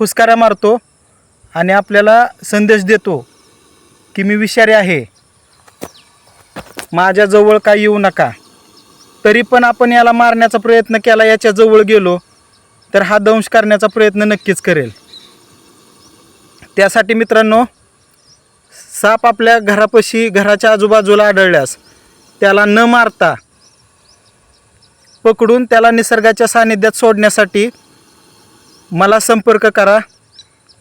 फुसकारा मारतो आणि आपल्याला संदेश देतो की मी विषारी आहे. माझ्याजवळ काय येऊ नका. तरी पण आपण याला मारण्याचा प्रयत्न केला याच्याजवळ गेलो तर हा दंश करण्याचा प्रयत्न नक्कीच करेल. त्यासाठी मित्रांनो साप आपल्या घरापाशी घराच्या आजूबाजूला आढळल्यास त्याला न मारता पकडून त्याला निसर्गाच्या सानिध्यात सोडण्यासाठी मला संपर्क करा.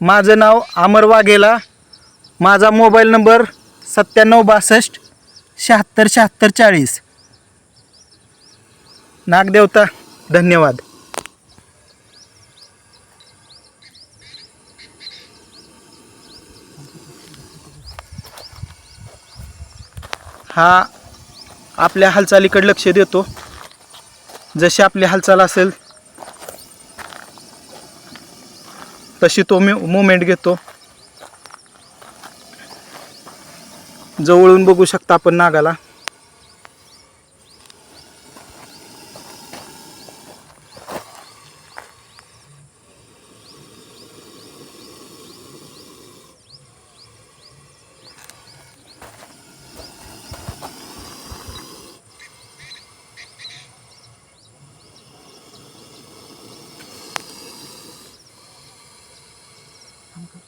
माझं नाव अमर वाघेला. माझा मोबाईल नंबर सत्त्याण्णव बासष्ट शहात्तर शहात्तर चाळीस. नागदेवता धन्यवाद. हा आपल्या हालचालीकडे लक्ष देतो. जशी आपली हालचाल असेल तशी तो मी मुवमेंट घेतो. जवळून बघू शकता आपण नागाला. नमस्कार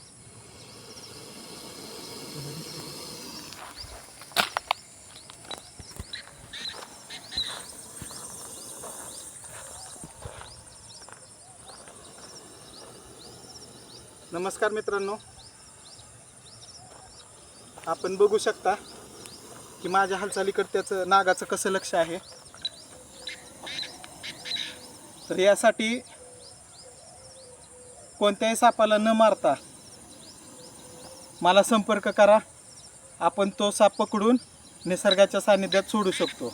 मित्रांनो. आपण बघू शकता की माझ्या हालचालीकडे त्याचं नागाचं कसं लक्ष आहे. तर यासाठी कोणत्याही सापाला न मारता मला संपर्क करा. आपण तो साप पकडून निसर्गाच्या सानिध्यात सोडू शकतो.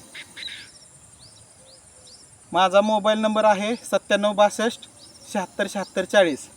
माझा मोबाईल नंबर आहे सत्त्याण्णव बासष्ट शहात्तर शहात्तर चाळीस.